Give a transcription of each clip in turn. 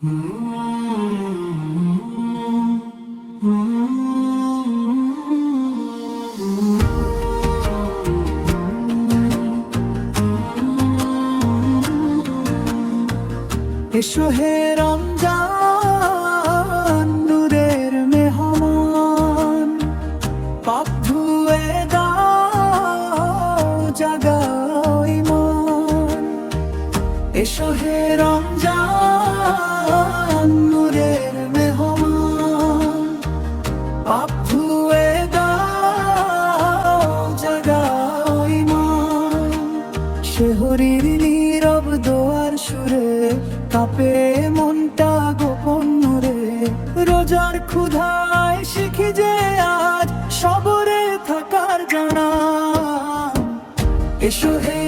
এসো হে রমজান নূরের মেহমান। পাপ ধুয়ে দাও জাগাও ইমান। এসো হে রমজান কাপে মনটা গোপন রে। রোজার ক্ষুধায় শিখি যে আজ সবরে থাকার জানা। এসো হে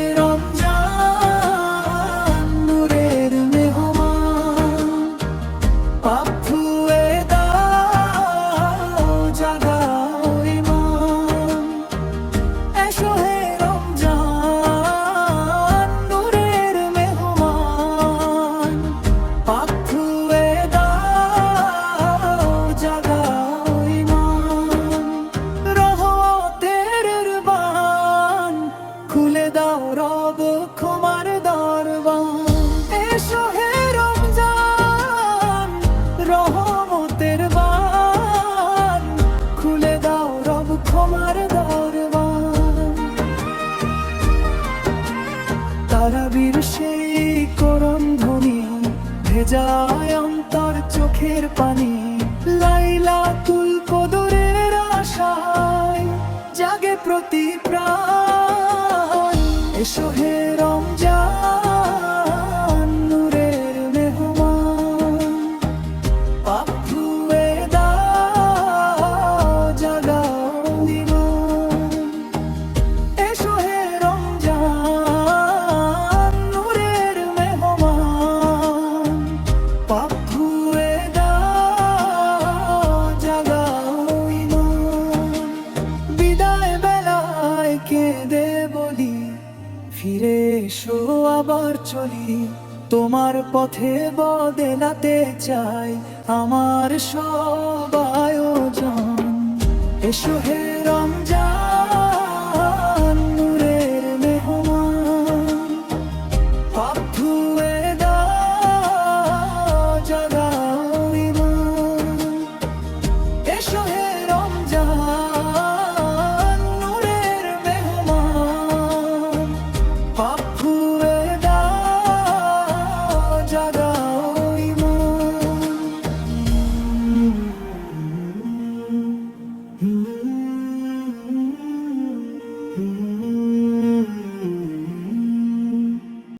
খুলে দাও রব, ক্ষমার দরবান এসো হে রমজান, রহমতের বান খুলে দাও রব, ক্ষমার দরবান তারাবীর সেই করণ ধ্বনি, ভেজায় অন্তর চোখের পানি। এসো হে রমজান, নূরের মেহমান। পাপ ধুয়ে দাও, জাগাও এসো হে রমজান, নূরের মেহমান। পাপ ধুয়ে দাও, জাগাও বিদায় বেলায় কেঁদে বলি ফিরে এসো, আবার চলি। তোমার পথে বদলাতে চাই আমার সব আয়োজন। এসো হে রমজান, নূরের মেহমান।